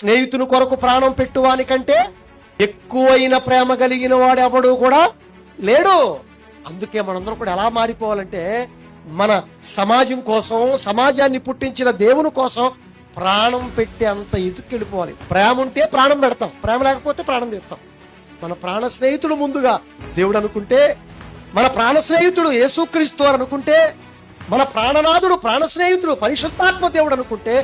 స్నేహితుని కొరకు ప్రాణం పెట్టువాని కంటే ఎక్కువైన ప్రేమ కలిగిన వాడు ఎవడు కూడా లేడు. అందుకే మనందరం కూడా ఎలా మారిపోవాలంటే మన సమాజం కోసం సమాజాన్ని పుట్టించిన దేవుని కోసం ప్రాణం పెట్టి అంత ఎదుకెళ్ళిపోవాలి ప్రేమ ఉంటే ప్రాణం పెడతాం. ప్రేమ లేకపోతే ప్రాణం తీస్తాం. మన ప్రాణ స్నేహితుడు ముందుగా దేవుడు అనుకుంటే మన ప్రాణ స్నేహితుడు యేసుక్రీస్తు అనుకుంటే మన ప్రాణనాథుడు ప్రాణ స్నేహితుడు పరిశుద్ధాత్మ దేవుడు అనుకుంటే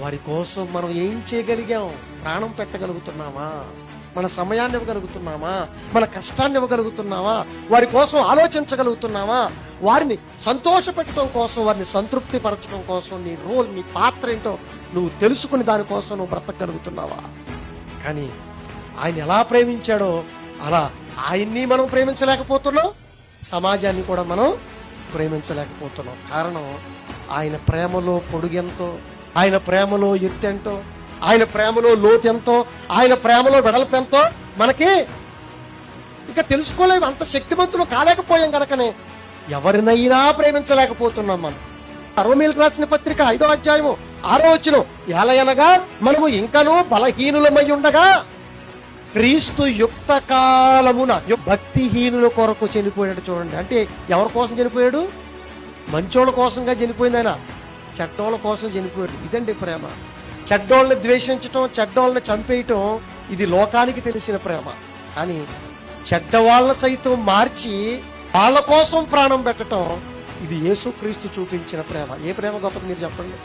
వారి కోసం మనం ఏం చేయగలిగాం? ప్రాణం పెట్టగలుగుతున్నామా? మన సమయాన్ని ఇవ్వగలుగుతున్నామా? మన కష్టాన్ని ఇవ్వగలుగుతున్నామా? వారి కోసం ఆలోచించగలుగుతున్నామా? వారిని సంతోషపెట్టడం కోసం వారిని సంతృప్తి పరచడం కోసం నీ రోల్ నీ పాత్ర ఏంటో నువ్వు తెలుసుకుని దానికోసం నువ్వు బ్రతకగలుగుతున్నావా? కానీ ఆయన ఎలా ప్రేమించాడో అలా ఆయన్ని మనం ప్రేమించలేకపోతున్నాం. సమాజాన్ని కూడా మనం ప్రేమించలేకపోతున్నాం. కారణం ఆయన ప్రేమలో పొడుగెంతో ఆయన ప్రేమలో ఎత్తెంతో ఆయన ప్రేమలో లోతెంతో ఆయన ప్రేమలో వెడల్పెంతో మనకి ఇంకా తెలుసుకోలేము అంత శక్తివంతులు కాలేకపోయాం కనుకనే ఎవరినైనా ప్రేమించలేకపోతున్నాం మనం. అరోమీలకు రాసిన పత్రిక ఐదో అధ్యాయము ఆరో వచ్చిన ఎలయనగా మనము ఇంకనూ బలహీనులమై ఉండగా క్రీస్తు యుక్త కాలమున భక్తిహీనుల కొరకు చనిపోయాడు చూడండి. అంటే ఎవరి కోసం చనిపోయాడు? మంచోళ్ళ కోసంగా చనిపోయింది ఆయన. చెడ్డోళ్ళ కోసం చనిపోయారు. ఇదండి ప్రేమ. చెడ్డోళ్ళని ద్వేషించటం చెడ్డోళ్ళని చంపేయటం ఇది లోకానికి తెలిసిన ప్రేమ. కానీ చెడ్డవాళ్ళ సైతం మార్చి వాళ్ళ కోసం ప్రాణం పెట్టటం ఇది యేసుక్రీస్తు చూపించిన ప్రేమ. ఏ ప్రేమ గొప్పది మీరు చెప్పండి?